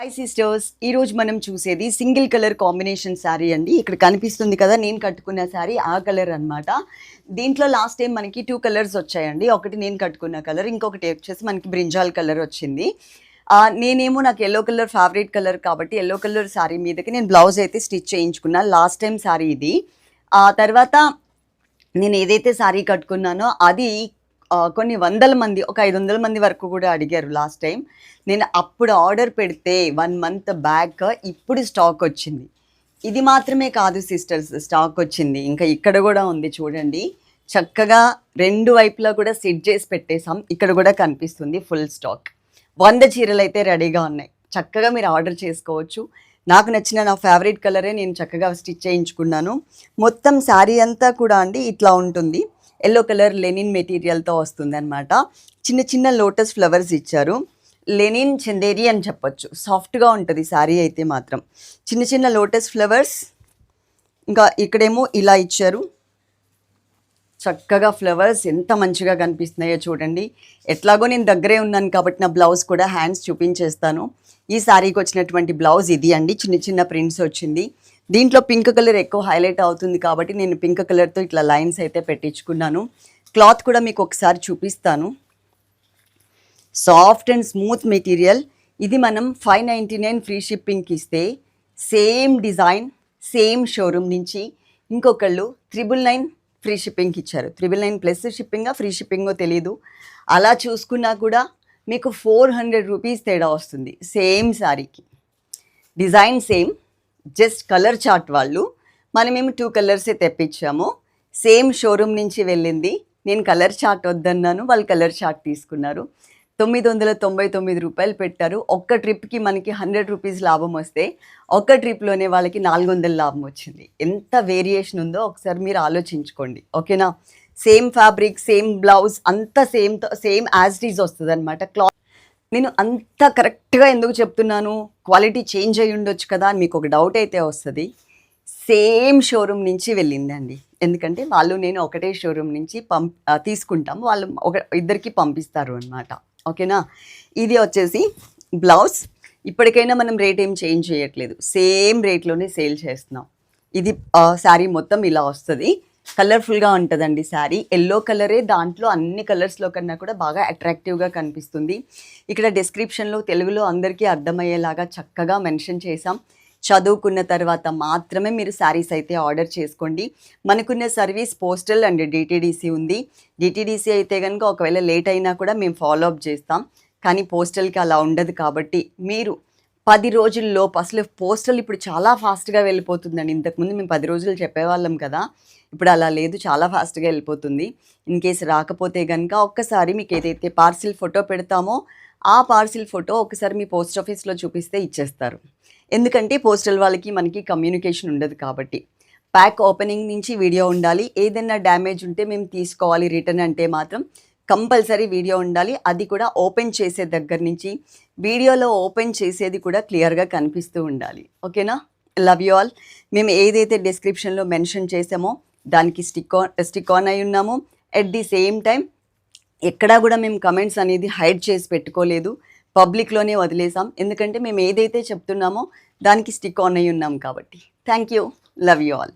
High sisters ఈరోజు మనం చూసేది సింగిల్ కలర్ కాంబినేషన్ శారీ అండి. ఇక్కడ కనిపిస్తుంది కదా నేను కట్టుకున్న శారీ ఆ కలర్ అన్నమాట. దీంట్లో లాస్ట్ టైం మనకి టూ కలర్స్ వచ్చాయండి. ఒకటి నేను కట్టుకున్న కలర్ ఇంకొకటి వచ్చేసి మనకి బ్రింజాల్ కలర్ వచ్చింది. నేనేమో నాకు ఎల్లో కలర్ ఫేవరెట్ కలర్ కాబట్టి ఎల్లో కలర్ శారీ మీదకి నేను బ్లౌజ్ అయితే స్టిచ్ చేయించుకున్నా. లాస్ట్ టైం శారీ ఇది. ఆ తర్వాత నేను ఏదైతే శారీ కట్టుకున్నానో అది కొన్ని వందల మంది ఒక ఐదు వందల మంది వరకు కూడా అడిగారు లాస్ట్ టైం నేను అప్పుడు ఆర్డర్ పెడితే వన్ మంత్ బ్యాక్ ఇప్పుడు స్టాక్ వచ్చింది. ఇది మాత్రమే కాదు సిస్టర్స్ స్టాక్ వచ్చింది. ఇంకా ఇక్కడ కూడా ఉంది చూడండి. చక్కగా రెండు వైపులా కూడా సెట్ చేసి పెట్టేసాం ఇక్కడ కూడా కనిపిస్తుంది ఫుల్ స్టాక్ వంద చీరలు అయితే రెడీగా ఉన్నాయి. చక్కగా మీరు ఆర్డర్ చేసుకోవచ్చు. నాకు నచ్చిన నా ఫేవరెట్ కలరే నేను చక్కగా స్టిచ్ చేయించుకున్నాను. మొత్తం శారీ అంతా కూడా అండి ఇట్లా ఉంటుంది. ఎల్లో కలర్ లెనిన్ మెటీరియల్తో వస్తుందన్నమాట. చిన్న చిన్న లోటస్ ఫ్లవర్స్ ఇచ్చారు. లెనిన్ చందేరి అని చెప్పొచ్చు. సాఫ్ట్గా ఉంటుంది శారీ అయితే మాత్రం. చిన్న చిన్న లోటస్ ఫ్లవర్స్. ఇంకా ఇక్కడేమో ఇలా ఇచ్చారు. చక్కగా ఫ్లవర్స్ ఎంత మంచిగా కనిపిస్తున్నాయో చూడండి. ఎట్లాగో నేను దగ్గరే ఉన్నాను కాబట్టి నా బ్లౌజ్ కూడా హ్యాండ్స్ చూపించేస్తాను. ఈ శారీకి వచ్చినటువంటి బ్లౌజ్ ఇది అండి. చిన్న చిన్న ప్రింట్స్ వచ్చింది. దీంట్లో పింక్ కలర్ ఎక్కువ హైలైట్ అవుతుంది కాబట్టి నేను పింక్ కలర్తో ఇట్లా లైన్స్ అయితే పెట్టించుకున్నాను. క్లాత్ కూడా మీకు ఒకసారి చూపిస్తాను. Soft and smooth material. ఇది మనం ఫైవ్ నైంటీ నైన్ ఫ్రీ షిప్పింగ్కి ఇస్తే సేమ్ డిజైన్ సేమ్ షోరూమ్ నుంచి ఇంకొకళ్ళు త్రిబుల్ నైన్ ఫ్రీ షిప్పింగ్కి ఇచ్చారు. త్రిబుల్ నైన్ ప్లస్ షిప్పింగా ఫ్రీ షిప్పింగో తెలీదు. అలా చూసుకున్నా కూడా మీకు ఫోర్ హండ్రెడ్ రూపీస్ తేడా వస్తుంది సేమ్ శారీకి. Design same. Just colour chart వాళ్ళు. మనమేమి టూ కలర్సే తెప్పించాము. సేమ్ షోరూమ్ నుంచి వెళ్ళింది. నేను కలర్ చార్ట్ వద్దన్నాను. వాళ్ళు కలర్ చార్ట్ తీసుకున్నారు. తొమ్మిది వందల తొంభై తొమ్మిది రూపాయలు పెట్టారు. ఒక్క ట్రిప్కి మనకి హండ్రెడ్ రూపీస్ లాభం వస్తే ఒక్క ట్రిప్లోనే వాళ్ళకి నాలుగు వందల లాభం వచ్చింది. ఎంత వేరియేషన్ ఉందో ఒకసారి మీరు ఆలోచించుకోండి. ఓకేనా? సేమ్ ఫ్యాబ్రిక్ సేమ్ బ్లౌజ్ అంత సేమ్ సేమ్ యాజ్ డీజ్ వస్తుంది అనమాట క్లాత్ నేను అంత కరెక్ట్గా ఎందుకు చెప్తున్నాను? క్వాలిటీ చేంజ్ అయ్యి ఉండొచ్చు కదా? అని మీకు ఒక డౌట్ అయితే వస్తుంది. సేమ్ షోరూమ్ నుంచి వెళ్ళిందండి. ఎందుకంటే వాళ్ళు నేను ఒకటే షోరూమ్ నుంచి పంప్ తీసుకుంటాం. వాళ్ళు ఒక ఇద్దరికి పంపిస్తారు అనమాట ఓకేనా? ఇది వచ్చేసి బ్లౌజ్. ఇప్పటికైనా మనం రేట్ ఏం చేంజ్ చేయట్లేదు. సేమ్ రేట్లోనే సేల్ చేస్తున్నాం. ఇది శారీ మొత్తం ఇలా వస్తుంది. కలర్ఫుల్గా ఉంటుందండి శారీ. ఎల్లో కలరే దాంట్లో అన్ని కలర్స్లో కన్నా కూడా బాగా అట్రాక్టివ్గా కనిపిస్తుంది. ఇక్కడ డిస్క్రిప్షన్లో తెలుగులో అందరికీ అర్థమయ్యేలాగా చక్కగా మెన్షన్ చేసాం చదువుకున్న తర్వాత మాత్రమే మీరు శారీస్ అయితే ఆర్డర్ చేసుకోండి. మనకున్న సర్వీస్ పోస్టల్ అండ్ డిటీడీసీ ఉంది. డిటీడీసీ అయితే కనుక ఒకవేళ లేట్ అయినా కూడా మేము ఫాలో అప్ చేస్తాం. కానీ పోస్టల్కి అలా ఉండదు కాబట్టి మీరు పది రోజుల్లోపు అసలు పోస్టల్ ఇప్పుడు చాలా ఫాస్ట్గా వెళ్ళిపోతుందండి. ఇంతకుముందు మేము పది రోజులు చెప్పేవాళ్ళం కదా. ఇప్పుడు అలా లేదు చాలా ఫాస్ట్గా వెళ్ళిపోతుంది. ఇన్ కేసు రాకపోతే కనుక ఒక్కసారి మీకు ఏదైతే పార్సిల్ ఫోటో పెడతామో ఆ పార్సిల్ ఫోటో ఒకసారి మీ పోస్ట్ ఆఫీస్లో చూపిస్తే ఇచ్చేస్తారు. ఎందుకంటే పోస్టల్ వాళ్ళకి మనకి కమ్యూనికేషన్ ఉండదు కాబట్టి. ప్యాక్ ఓపెనింగ్ నుంచి వీడియో ఉండాలి. ఏదైనా డ్యామేజ్ ఉంటే మేము తీసుకోవాలి రిటర్న్ అంటే మాత్రం కంపల్సరీ వీడియో ఉండాలి. అది కూడా ఓపెన్ చేసే దగ్గర నుంచి వీడియోలో ఓపెన్ చేసేది కూడా క్లియర్గా కనిపిస్తూ ఉండాలి. ఓకేనా లవ్ యూ ఆల్ మేము ఏదైతే డిస్క్రిప్షన్లో మెన్షన్ చేసామో దానికి స్టిక్ ఆన్ స్టిక్ ఆన్ అయి ఉన్నాము. ఎట్ ది సేమ్ టైం ఎక్కడా కూడా మేము కమెంట్స్ అనేది హైడ్ చేసి పెట్టుకోలేదు. పబ్లిక్లోనే వదిలేసాం. ఎందుకంటే మేము ఏదైతే చెప్తున్నామో దానికి స్టిక్ ఆన్ అయి ఉన్నాం కాబట్టి. Thank you love you all